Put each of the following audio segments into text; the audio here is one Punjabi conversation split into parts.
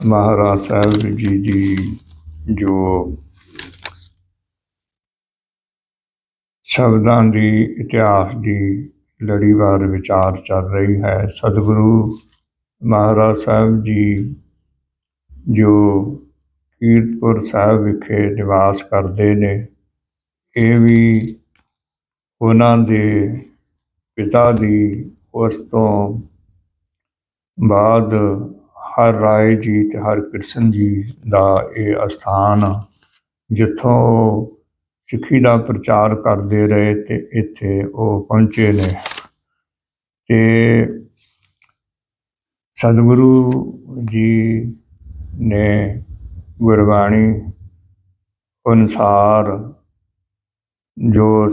ਮਹਾਰਾਜ ਸਾਹਿਬ ਜੀ ਦੀ ਜੋ ਸ਼ਬਦਾਂ ਦੀ ਇਤਿਹਾਸ ਦੀ ਲੜੀਵਾਰ ਵਿਚਾਰ ਚੱਲ ਰਹੀ ਹੈ, ਸਤਿਗੁਰੂ ਮਹਾਰਾਜ ਸਾਹਿਬ ਜੀ ਜੋ ਕੀਰਤਪੁਰ ਸਾਹਿਬ ਵਿਖੇ ਨਿਵਾਸ ਕਰਦੇ ਨੇ, ਇਹ ਵੀ ਉਹਨਾਂ ਦੇ ਪਿਤਾ ਦੀ ਉਸ ਤੋਂ ਬਾਅਦ ਹਰ ਰਾਏ ਜੀ ਤੇ ਹਰ ਕ੍ਰਿਸ਼ਨ ਜੀ ਦਾ ਇਹ ਅਸਥਾਨ ਜਿੱਥੋਂ ਉਹ ਸਿੱਖੀ ਦਾ ਪ੍ਰਚਾਰ ਕਰਦੇ ਰਹੇ ਤੇ ਇੱਥੇ ਉਹ ਪਹੁੰਚੇ ਨੇ। ਤੇ ਸਤਿਗੁਰੂ ਜੀ ਨੇ ਗੁਰਬਾਣੀ ਅਨੁਸਾਰ ਜੋ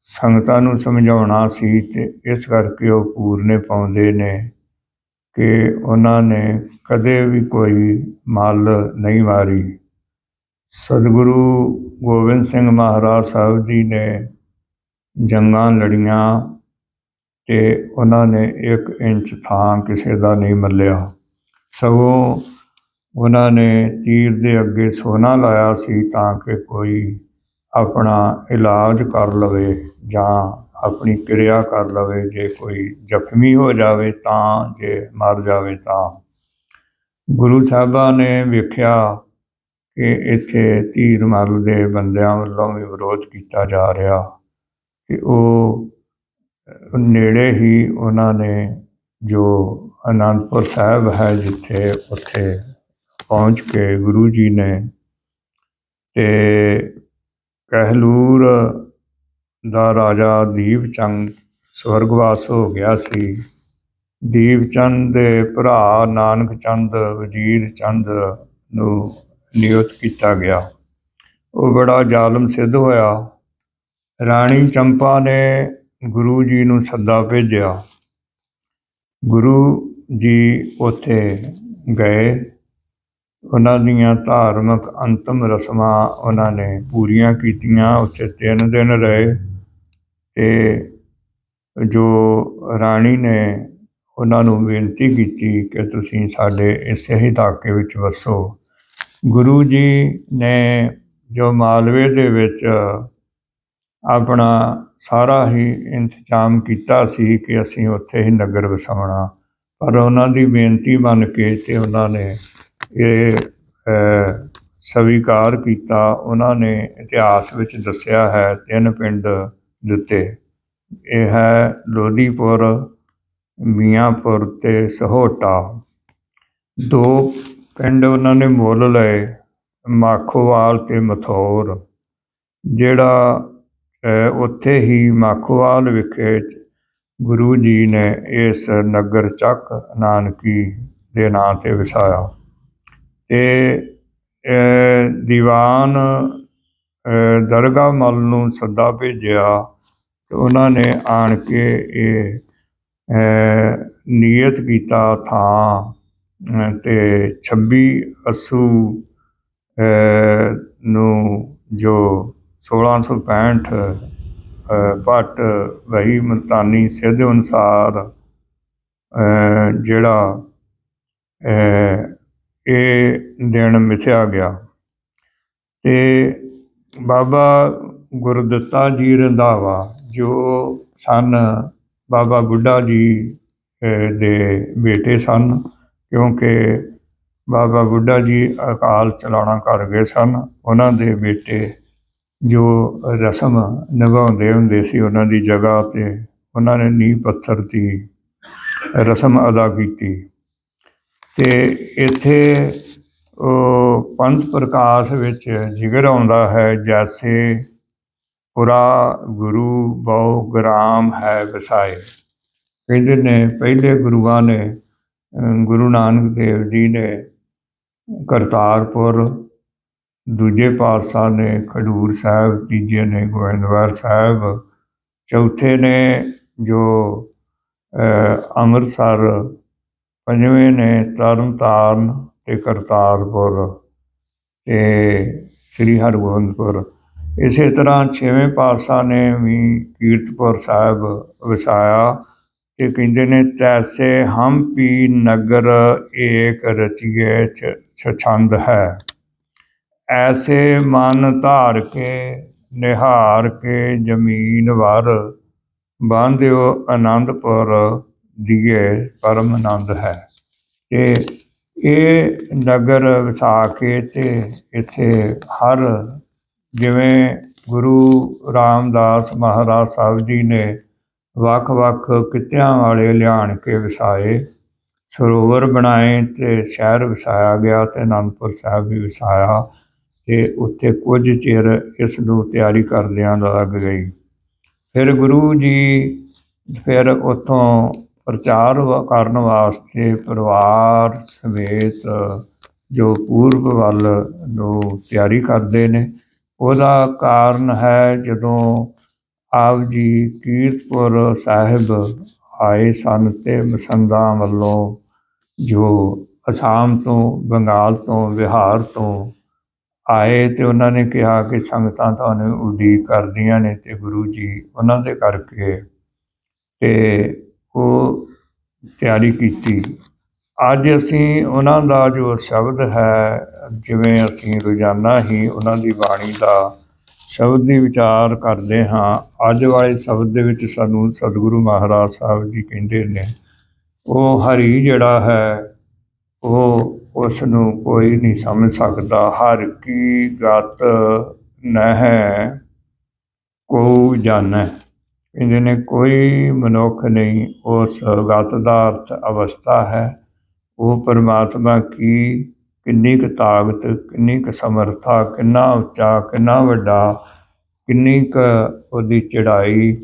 ਸੰਗਤਾਂ ਨੂੰ ਸਮਝਾਉਣਾ ਸੀ ਤੇ ਇਸ ਕਰਕੇ ਉਹ ਪੂਰਨੇ ਪਾਉਂਦੇ ਨੇ। ਕਿ ਉਹਨਾਂ ਨੇ ਕਦੇ ਵੀ ਕੋਈ ਮੱਲ ਨਹੀਂ ਮਾਰੀ। ਸਤਿਗੁਰੂ ਗੋਬਿੰਦ ਸਿੰਘ ਮਹਾਰਾਜ ਸਾਹਿਬ ਜੀ ਨੇ ਜੰਗਾਂ ਲੜੀਆਂ ਅਤੇ ਉਹਨਾਂ ਨੇ ਇੱਕ ਇੰਚ ਥਾਂ ਕਿਸੇ ਦਾ ਨਹੀਂ ਮੱਲਿਆ। ਸਗੋਂ ਉਹਨਾਂ ਨੇ ਤੀਰ ਦੇ ਅੱਗੇ ਸੋਨਾ ਲਾਇਆ ਸੀ ਤਾਂ ਕਿ ਕੋਈ ਆਪਣਾ ਇਲਾਜ ਕਰ ਲਵੇ ਜਾਂ ਆਪਣੀ ਕਿਰਿਆ ਕਰ ਲਵੇ, ਜੇ ਕੋਈ ਜ਼ਖਮੀ ਹੋ ਜਾਵੇ ਤਾਂ, ਜੇ ਮਰ ਜਾਵੇ ਤਾਂ। ਗੁਰੂ ਸਾਹਿਬਾਂ ਨੇ ਵੇਖਿਆ ਕਿ ਇੱਥੇ ਧੀਰ ਮੱਲ ਦੇ ਬੰਦਿਆਂ ਵੱਲੋਂ ਵੀ ਵਿਰੋਧ ਕੀਤਾ ਜਾ ਰਿਹਾ ਤੇ ਉਹ ਨੇੜੇ ਹੀ ਉਹਨਾਂ ਨੇ ਜੋ ਅਨੰਦਪੁਰ ਸਾਹਿਬ ਹੈ ਜਿੱਥੇ ਉੱਥੇ ਪਹੁੰਚ ਕੇ ਗੁਰੂ ਜੀ ਨੇ ਤੇ ਕਹਿਲੂਰ ਦਾ ਰਾਜਾ ਦੀਪ ਚੰਦ ਸਵਰਗਵਾਸ ਹੋ ਗਿਆ ਸੀ। ਦੀਪ ਚੰਦ ਦੇ ਭਰਾ ਨਾਨਕ ਚੰਦ, ਵਜ਼ੀਰ ਚੰਦ ਨੂੰ ਨਿਯੁਕਤ ਕੀਤਾ ਗਿਆ। ਉਹ ਬੜਾ ਜ਼ਾਲਮ ਸਿੱਧ ਹੋਇਆ। ਰਾਣੀ ਚੰਪਾ ਨੇ ਗੁਰੂ ਜੀ ਨੂੰ ਸੱਦਾ ਭੇਜਿਆ। ਗੁਰੂ ਜੀ ਉੱਥੇ ਗਏ। ਉਹਨਾਂ ਦੀਆਂ ਧਾਰਮਿਕ ਅੰਤਮ ਰਸਮਾਂ ਉਹਨਾਂ ਨੇ ਪੂਰੀਆਂ ਕੀਤੀਆਂ। ਉੱਥੇ ਤਿੰਨ ਦਿਨ ਰਹੇ। ਤੇ ਜੋ ਰਾਣੀ ਨੇ ਉਹਨਾਂ ਨੂੰ ਬੇਨਤੀ ਕੀਤੀ ਕਿ ਤੁਸੀਂ ਸਾਡੇ ਇਸੇ ਇਲਾਕੇ ਵਿੱਚ ਵਸੋ। ਗੁਰੂ ਜੀ ਨੇ ਜੋ ਮਾਲਵੇ ਦੇ ਵਿੱਚ ਆਪਣਾ ਸਾਰਾ ਹੀ ਇੰਤਜ਼ਾਮ ਕੀਤਾ ਸੀ ਕਿ ਅਸੀਂ ਉੱਥੇ ਹੀ ਨਗਰ ਵਸਾਉਣਾ, ਪਰ ਉਹਨਾਂ ਦੀ ਬੇਨਤੀ ਮੰਨ ਕੇ ਤੇ ਉਹਨਾਂ ਨੇ ਇਹ ਸਵੀਕਾਰ ਕੀਤਾ। ਉਹਨਾਂ ਨੇ ਇਤਿਹਾਸ ਵਿੱਚ ਦੱਸਿਆ ਹੈ, ਤਿੰਨ ਪਿੰਡ ਦਿੱਤੇ। ਇਹ ਹੈ ਲੋਧੀਪੁਰ ਮੀਆਂਪੁਰ ਅਤੇ ਸਹੋਟਾ। ਦੋ ਪਿੰਡ ਉਹਨਾਂ ਨੇ ਮੁੱਲ ਲਏ, ਮਾਖੋਵਾਲ ਅਤੇ ਮਥੌਰ, ਜਿਹੜਾ ਉੱਥੇ ਹੀ ਮਾਖੋਵਾਲ ਵਿਖੇ ਗੁਰੂ ਜੀ ਨੇ ਇਸ ਨਗਰ ਚੱਕ ਨਾਨਕੀ ਦੇ ਨਾਂ ਤੇ ਵਸਾਇਆ। ਅਤੇ ਦੀਵਾਨ ਦਰਗਾਹ ਮੱਲ ਨੂੰ ਸੱਦਾ ਭੇਜਿਆ ਤੇ ਉਹਨਾਂ ਨੇ ਆਣ ਕੇ ਇਹ ਨੀਅਤ ਕੀਤਾ ਥਾਂ ਅਹ, ਤੇ 26 ਅਸੂ ਨੂੰ ਜੋ 1665 ਅਹ, ਭੱਟ ਵਹੀ ਮਤਾਨੀ ਸਿੱਧ ਅਨੁਸਾਰ ਜਿਹੜਾ ਇਹ ਦਿਨ ਮਿਥਿਆ ਗਿਆ ਤੇ ਬਾਬਾ ਗੁਰਦਿੱਤਾ ਜੀ ਰੰਧਾਵਾ, ਜੋ ਸਨ ਬਾਬਾ ਬੁੱਢਾ ਜੀ ਦੇ ਬੇਟੇ ਸਨ, ਕਿਉਂਕਿ ਬਾਬਾ ਬੁੱਢਾ ਜੀ ਅਕਾਲ ਚਲਾਣਾ ਕਰ ਗਏ ਸਨ, ਉਹਨਾਂ ਦੇ ਬੇਟੇ ਜੋ ਰਸਮ ਨਿਭਾਉਂਦੇ ਹੁੰਦੇ ਸੀ ਉਹਨਾਂ ਦੀ ਜਗ੍ਹਾ ਤੇ, ਉਹਨਾਂ ਨੇ ਨੀਂਹ ਪੱਥਰ ਦੀ ਰਸਮ ਅਦਾ ਕੀਤੀ। ਤੇ ਇੱਥੇ ਉਹ ਪੰਥ ਪ੍ਰਕਾਸ਼ ਵਿੱਚ ਜਿਗਰ ਆਉਂਦਾ ਹੈ, ਜੈਸੇ ਪੁਰਾ ਗੁਰੂ ਬਹੁ ਗ੍ਰਾਮ ਹੈ ਵਸਾਏ। ਕਹਿੰਦੇ ਨੇ, ਪਹਿਲੇ ਗੁਰੂਆਂ ਨੇ ਗੁਰੂ ਨਾਨਕ ਦੇਵ ਜੀ ਨੇ ਕਰਤਾਰਪੁਰ, ਦੂਜੇ ਪਾਤਸ਼ਾਹ ਨੇ ਖਡੂਰ ਸਾਹਿਬ, ਤੀਜੇ ਨੇ ਗੋਇੰਦਵਾਲ ਸਾਹਿਬ, ਚੌਥੇ ਨੇ ਜੋ ਅੰਮ੍ਰਿਤਸਰ, ਪੰਜਵੇਂ ਨੇ ਤਰਨਤਾਰਨ ਤੇ ਕਰਤਾਰਪੁਰ ਤੇ ਸ੍ਰੀ ਹਰਗੋਬਿੰਦਪੁਰ। ਇਸੇ ਤਰ੍ਹਾਂ ਛੇਵੇਂ ਪਾਤਸ਼ਾਹ ਨੇ ਵੀ ਕੀਰਤਪੁਰ ਸਾਹਿਬ ਵਸਾਇਆ ਤੇ ਕਹਿੰਦੇ ਨੇ, ਤੈਸੇ ਹਮ ਪੀ ਨਗਰ ਏਕ ਰਚੀਏ ਛ- ਛਛੰਦ ਹੈ। ਐਸੇ ਮਨ ਧਾਰ ਕੇ, ਨਿਹਾਰ ਕੇ ਜ਼ਮੀਨ ਵਰ, ਬਾਂਧਿਓ ਆਨੰਦਪੁਰ ਦੀਏ ਪਰਮ ਆਨੰਦ ਹੈ। ਤੇ ਇਹ ਨਗਰ ਵਸਾ ਕੇ ਤੇ ਇੱਥੇ ਹਰ ਜਿਵੇਂ ਗੁਰੂ ਰਾਮਦਾਸ ਮਹਾਰਾਜ ਸਾਹਿਬ ਜੀ ਨੇ ਵੱਖ-ਵੱਖ ਕਿੱਤਿਆਂ ਵਾਲੇ ਲਿਆਣ ਕੇ ਵਸਾਏ, ਸਰੋਵਰ ਬਣਾਏ ਤੇ ਸ਼ਹਿਰ ਵਸਾਇਆ ਗਿਆ ਤੇ ਅਨੰਦਪੁਰ ਸਾਹਿਬ ਵੀ ਵਸਾਇਆ ਤੇ ਉੱਥੇ ਕੁਝ ਚਿਰ ਇਸ ਨੂੰ ਤਿਆਰੀ ਕਰਦਿਆਂ ਲੱਗ ਗਈ। ਫਿਰ ਗੁਰੂ ਜੀ ਫਿਰ ਉੱਥੋਂ ਪ੍ਰਚਾਰ ਵ- ਕਰਨ ਵਾਸਤੇ ਪਰਿਵਾਰ ਸਮੇਤ ਜੋ ਪੂਰਬ ਵੱਲ ਨੂੰ ਤਿਆਰੀ ਕਰਦੇ ਨੇ। ਉਹਦਾ ਕਾਰਨ ਹੈ ਜਦੋਂ ਆਪ ਜੀ ਕੀਰਤਪੁਰ ਸਾਹਿਬ ਆਏ ਸਨ ਤੇ ਮਸੰਦਾਂ ਵੱਲੋਂ ਜੋ ਅਸਾਮ ਤੋਂ, ਬੰਗਾਲ ਤੋਂ, ਬਿਹਾਰ ਤੋਂ ਆਏ ਤੇ ਉਹਨਾਂ ਨੇ ਕਿਹਾ ਕਿ ਸੰਗਤਾਂ ਤੁਹਾਨੂੰ ਉਡੀਕ ਕਰਦੀਆਂ ਨੇ ਤੇ ਗੁਰੂ ਜੀ ਉਹਨਾਂ ਦੇ ਕਰਕੇ ਤੇ ਉਹ ਤਿਆਰੀ ਕੀਤੀ। ਅੱਜ ਅਸੀਂ ਉਹਨਾਂ ਦਾ ਜੋ ਸ਼ਬਦ ਹੈ, ਜਿਵੇਂ ਅਸੀਂ ਰੋਜ਼ਾਨਾ ਹੀ ਉਹਨਾਂ ਦੀ ਬਾਣੀ ਦਾ ਸ਼ਬਦ ਦੀ ਵਿਚਾਰ ਕਰਦੇ ਹਾਂ, ਅੱਜ ਵਾਲੇ ਸ਼ਬਦ ਦੇ ਵਿੱਚ ਸਾਨੂੰ ਸਤਿਗੁਰੂ ਮਹਾਰਾਜ ਸਾਹਿਬ ਜੀ ਕਹਿੰਦੇ ਨੇ, ਉਹ ਹਰੀ ਜਿਹੜਾ ਹੈ, ਉਹ ਉਸ ਨੂੰ ਕੋਈ ਨਹੀਂ ਸਮਝ ਸਕਦਾ। ਹਰ ਕੀ ਗਤ ਨਹਿ ਕੋ ਜਾਣੈ। ਕਹਿੰਦੇ ਨੇ ਕੋਈ ਮਨੁੱਖ ਨਹੀਂ, ਉਹ ਗਤ ਦਾ ਅਰਥ ਅਵਸਥਾ ਹੈ। ਉਹ ਪਰਮਾਤਮਾ ਕੀ, ਕਿੰਨੀ ਕੁ ਤਾਕਤ, ਕਿੰਨੀ ਕੁ ਸਮਰੱਥਾ, ਕਿੰਨਾ ਉੱਚਾ, ਕਿੰਨਾ ਵੱਡਾ, ਕਿੰਨੀ ਕੁ ਉਹਦੀ ਚੜਾਈ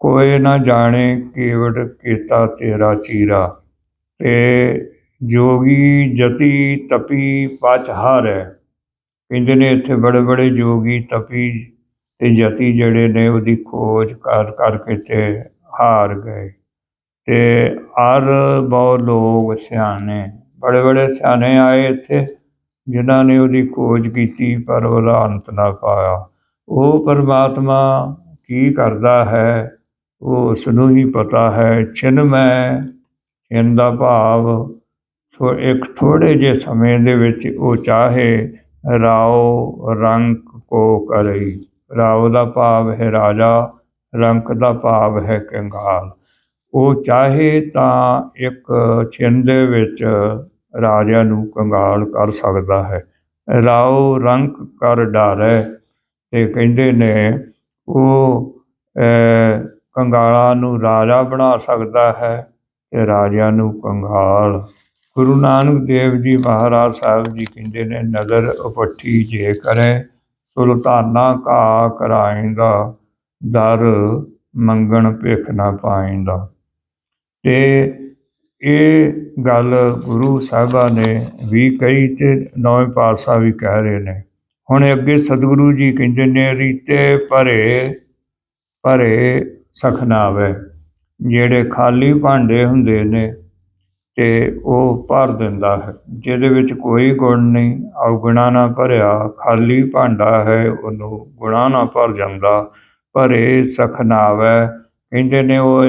ਕੋਈ ਨਾ ਜਾਣੇ ਕੇਵਟ ਕੀਤਾ ਤੇਰਾ ਚੀਰਾ। ਤੇ ਜੋਗੀ ਜਤੀ ਤਪੀ ਪਚ ਹਾਰੈ। ਕਹਿੰਦੇ ਨੇ ਇੱਥੇ ਬੜੇ ਬੜੇ ਜੋਗੀ ਤਪੀ ਤੇ ਜਤੀ ਜਿਹੜੇ ਨੇ ਉਹਦੀ ਖੋਜ ਕਰ, ਕਰਕੇ ਤੇ ਹਾਰ ਗਏ। ਤੇ ਹਰ ਬਹੁਤ ਲੋਕ ਸਿਆਣੇ, ਬੜੇ ਬੜੇ ਸਿਆਣੇ ਆਏ ਇੱਥੇ, ਜਿਨ੍ਹਾਂ ਨੇ ਉਹਦੀ ਖੋਜ ਕੀਤੀ ਪਰ ਉਹਦਾ ਅੰਤ ਨਾ ਪਾਇਆ। ਉਹ ਪਰਮਾਤਮਾ ਕੀ ਕਰਦਾ ਹੈ, ਉਹ ਉਸ ਨੂੰ ਹੀ ਪਤਾ ਹੈ। ਚਿਨਮੈ ਚਿਨ ਦਾ ਭਾਵ ਸੋ ਇੱਕ ਥੋੜੇ ਜਿਹੇ ਸਮੇਂ ਦੇ ਵਿੱਚ ਉਹ ਚਾਹੇ ਰਾਓ ਰੰਗ ਕੋ ਕਰਈ। ਰਾਓ ਦਾ ਭਾਵ ਹੈ ਰਾਜਾ ਰੰਕ ਦਾ ਭਾਵ ਹੈ ਕੰਗਾਲ। ਉਹ ਚਾਹੇ ਤਾਂ ਇੱਕ ਛਿੰਨ ਦੇ ਵਿੱਚ ਰਾਜਾ ਨੂੰ ਕੰਗਾਲ ਕਰ ਸਕਦਾ ਹੈ। ਰਾਓ ਰੰਕ ਕਰ ਡਾਰੈ ਤੇ ਕਹਿੰਦੇ ਨੇ ਉਹ ਅਹ, ਕੰਗਾਲਾਂ ਨੂੰ ਰਾਜਾ ਬਣਾ ਸਕਦਾ ਹੈ ਤੇ ਰਾਜਿਆਂ ਨੂੰ ਕੰਗਾਲ। ਗੁਰੂ ਨਾਨਕ ਦੇਵ ਜੀ ਮਹਾਰਾਜ ਸਾਹਿਬ ਜੀ ਕਹਿੰਦੇ ਨੇ ਨਜ਼ਰ ਉਪੱਠੀ ਜੇ ਕਰੇ ਸੁਲਤਾਨਾ ਕਾ ਕਰਾਇਂਦਾ ਦਰ ਮੰਗਣ ਭਿਖ ਨਾ ਪਾਇਂਦਾ ਤੇ ਇਹ ਗੱਲ ਗੁਰੂ ਸਾਹਿਬਾਂ ਨੇ ਵੀ ਕਹੀ ਤੇ ਨੌਵੇਂ ਪਾਤਸ਼ਾਹ ਵੀ ਕਹਿ ਰਹੇ ਨੇ। ਹੁਣ ਅੱਗੇ ਸਤਿਗੁਰੂ ਜੀ ਕਹਿੰਦੇ ਨੇ, ਰੀਤੇ ਭਰੇ ਭਰੇ ਸਖਨਾਵੇ, ਜਿਹੜੇ ਖਾਲੀ ਭਾਂਡੇ ਹੁੰਦੇ ਨੇ ਤੇ ਉਹ ਭਰ ਦਿੰਦਾ ਹੈ। ਜਿਹਦੇ ਵਿੱਚ ਕੋਈ ਗੁਣ ਨਹੀਂ। ਔਗੁਣਾ ਨਾ ਭਰਿਆ, ਖਾਲੀ ਭਾਂਡਾ ਹੈ, ਉਹਨੂੰ ਗੁਣਾ ਨਾ ਭਰ ਜਾਂਦਾ। ਭਰੇ ਸਖਨਾਵੇ ਕਹਿੰਦੇ ਨੇ ਉਹ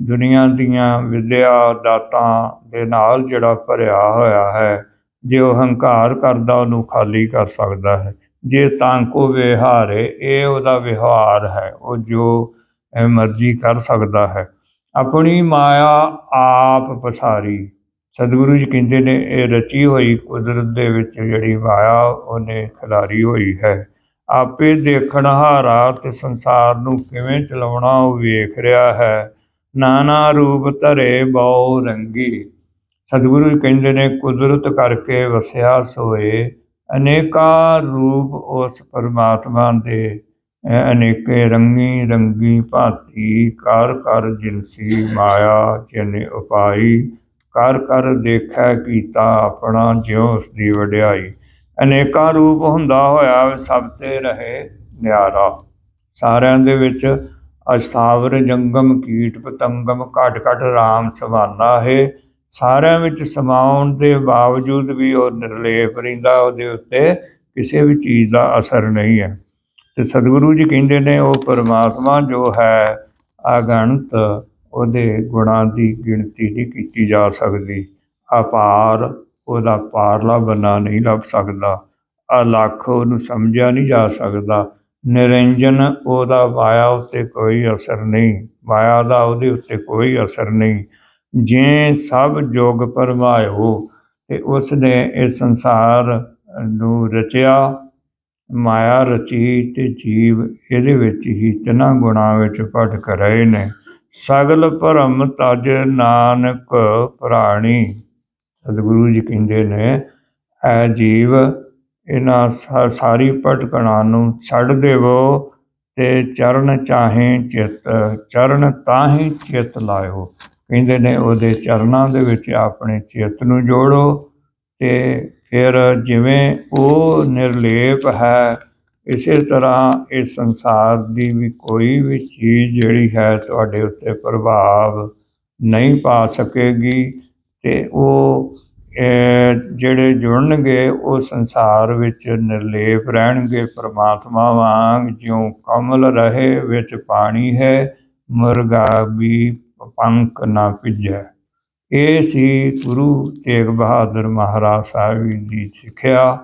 ਦੁਨੀਆ ਦੀਆਂ ਵਿਦਿਆ ਦਾਤਾਂ ਦੇ ਨਾਲ ਜਿਹੜਾ ਭਰਿਆ ਹੋਇਆ ਹੈ, ਜੇ ਉਹ ਹੰਕਾਰ ਕਰਦਾ, ਉਹਨੂੰ ਖਾਲੀ ਕਰ ਸਕਦਾ ਹੈ। ਜੇ ਤਾਂ ਕੋ ਵਿਹਾਰੇ, ਇਹ ਉਹਦਾ ਵਿਹਾਰ ਹੈ। ਉਹ ਜੋ ਮਰਜ਼ੀ ਕਰ ਸਕਦਾ ਹੈ। ਆਪਣੀ ਮਾਇਆ ਆਪ ਪਸਾਰੀ। ਸਤਿਗੁਰੂ ਜੀ ਕਹਿੰਦੇ ਨੇ, ਇਹ ਰਚੀ ਹੋਈ ਕੁਦਰਤ ਦੇ ਵਿੱਚ ਜਿਹੜੀ ਮਾਇਆ, ਉਹਨੇ ਖਿਲਾਰੀ ਹੋਈ ਹੈ। ਆਪੇ ਦੇਖਣ ਹਾਰਾ ਤੇ ਸੰਸਾਰ ਨੂੰ ਕਿਵੇਂ ਚਲਾਉਣਾ ਉਹ ਵੇਖ ਰਿਹਾ ਹੈ। ਨਾਨਾ ਰੂਪ ਧਰੇ ਬਹੁ ਰੰਗੀ। ਸਤਿਗੁਰੂ ਜੀ ਕਹਿੰਦੇ ਨੇ, ਕੁਦਰਤ ਕਰਕੇ ਵਸਿਆ ਸੋਏ। ਅਨੇਕਾਂ ਰੂਪ ਉਸ ਪਰਮਾਤਮਾ ਦੇ ਅ- ਅਨੇਕੇ ਰੰਗੀ ਰੰਗੀ ਭਾਂਤੀ, ਕਰ ਕਰ ਜਿਨਸੀ ਮਾਇਆ ਜਿਨ ਉਪਾਈ, ਕਰ ਕਰ ਦੇਖੈ ਕੀਤਾ ਆਪਣਾ ਜਿਉ ਉਸ ਦੀ ਵਡਿਆਈ। ਅਨੇਕਾਂ ਰੂਪ ਹੁੰਦਾ ਹੋਇਆ ਸਭ ਤੇ ਰਹੇ ਨਿਆਰਾ। ਸਾਰਿਆਂ ਦੇ ਵਿੱਚ ਅਸਥਾਵਰ ਜੰਗਮ, ਕੀਟ, ਪਤੰਗਮ, ਘਟ ਘਟ ਰਾਮ ਸਵਾਨਾ ਹੈ। ਸਾਰਿਆਂ ਵਿੱਚ ਸਮਾਉਣ ਦੇ ਬਾਵਜੂਦ ਵੀ ਉਹ ਨਿਰਲੇਪ ਰਹਿੰਦਾ, ਉਹਦੇ ਉੱਤੇ ਕਿਸੇ ਵੀ ਚੀਜ਼ ਦਾ ਅਸਰ ਨਹੀਂ ਹੈ। ਤੇ ਸਤਿਗੁਰੂ ਜੀ ਕਹਿੰਦੇ ਨੇ ਉਹ ਪਰਮਾਤਮਾ ਜੋ ਹੈ ਅਗਣਤ ਉਹਦੇ ਗੁਣਾਂ ਦੀ ਗਿਣਤੀ ਨਹੀਂ ਕੀਤੀ ਜਾ ਸਕਦੀ। ਅਪਾਰ ਉਹਦਾ ਪਾਰਲਾ ਬਣਾ ਨਹੀਂ ਲੱਭ ਸਕਦਾ। ਅਲੱਖ ਉਹਨੂੰ ਸਮਝਿਆ ਨਹੀਂ ਜਾ ਸਕਦਾ। ਨਿਰੰਜਨ ਉਹਦਾ ਮਾਇਆ ਉੱਤੇ ਕੋਈ ਅਸਰ ਨਹੀਂ। ਮਾਇਆ ਦਾ ਉਹਦੇ ਉੱਤੇ ਕੋਈ ਅਸਰ ਨਹੀਂ। ਜੇ ਸਭ ਜੋਗ ਪਰਮਾਇਓ ਤੇ ਉਸ ਨੇ ਇਹ ਸੰਸਾਰ ਨੂੰ ਰਚਿਆ ਮਾਇਆ ਰਚੀ ਤੇ ਜੀਵ ਇਹਦੇ ਵਿੱਚ ਹੀ ਤਿੰਨਾਂ ਗੁਣਾਂ ਵਿੱਚ ਭਟਕ ਰਹੇ ਨੇ। ਸਗਲ ਭਰਮ ਤਜ ਨਾਨਕ ਪ੍ਰਾਣੀ। ਸਤਿਗੁਰੂ ਜੀ ਕਹਿੰਦੇ ਨੇ, ਐ ਜੀਵ, ਇਹਨਾਂ ਸਾਰੀ ਭਟਕਣਾ ਨੂੰ ਛੱਡ ਦੇਵੋ ਤੇ ਚਰਨ ਚਾਹੇ ਚਿਤ, ਚਰਨ ਤਾਹੀ ਚਿਤ ਲਾਇਓ। ਕਹਿੰਦੇ ਨੇ, ਉਹਦੇ ਚਰਨਾਂ ਦੇ ਵਿੱਚ ਆਪਣੇ ਚਿੱਤ ਨੂੰ ਜੋੜੋ ਤੇ ਫਿਰ ਜਿਵੇਂ ਉਹ ਨਿਰਲੇਪ ਹੈ, ਇਸੇ ਤਰ੍ਹਾਂ ਇਸ ਸੰਸਾਰ ਦੀ ਵੀ ਕੋਈ ਵੀ ਚੀਜ਼ ਜਿਹੜੀ ਹੈ ਤੁਹਾਡੇ ਉੱਤੇ ਪ੍ਰਭਾਵ ਨਹੀਂ ਪਾ ਸਕੇਗੀ ਤੇ ਉਹ ਜਿਹੜੇ ਜੁੜਨਗੇ ਉਹ ਸੰਸਾਰ ਵਿੱਚ ਨਿਰਲੇਪ ਰਹਿਣਗੇ। ਪ੍ਰਮਾਤਮਾ ਵਾਂਗ ਜਿਉਂ ਕਮਲ ਰਹੇ ਵਿੱਚ ਪਾਣੀ ਹੈ, ਮੁਰਗਾ ਵੀ ਪੰਖ ਨਾ ਭਿੱਜੈ। ਇਹ ਸੀ ਗੁਰੂ ਤੇਗ ਬਹਾਦਰ ਮਹਾਰਾਜ ਸਾਹਿਬ ਦੀ ਸਿੱਖਿਆ।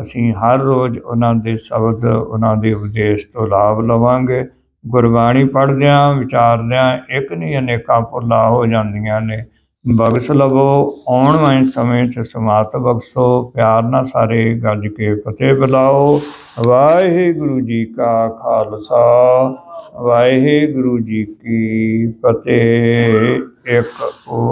ਅਸੀਂ ਹਰ ਰੋਜ਼ ਉਹਨਾਂ ਦੇ ਸ਼ਬਦ, ਉਹਨਾਂ ਦੇ ਉਪਦੇਸ਼ ਤੋਂ ਲਾਭ ਲਵਾਂਗੇ। ਗੁਰਬਾਣੀ ਪੜ੍ਹਦਿਆਂ, ਵਿਚਾਰਦਿਆਂ ਇੱਕ ਨਹੀਂ ਅਨੇਕਾਂ ਭੁੱਲਾਂ ਹੋ ਜਾਂਦੀਆਂ ਨੇ। ਬਖਸ਼ ਲਵੋ, ਆਉਣ ਵਾਲੇ ਸਮੇਂ 'ਚ ਸਮਾਤ ਬਖਸ਼ੋ, ਪਿਆਰ ਨਾਲ ਸਾਰੇ ਗੱਜ ਕੇ ਫਤਿਹ ਬੁਲਾਓ। ਵਾਹਿਗੁਰੂ ਜੀ ਕਾ ਖਾਲਸਾ, ਵਾਹਿਗੁਰੂ ਜੀ ਕੀ ਫਤਿਹ। ਇੱਕ ਓ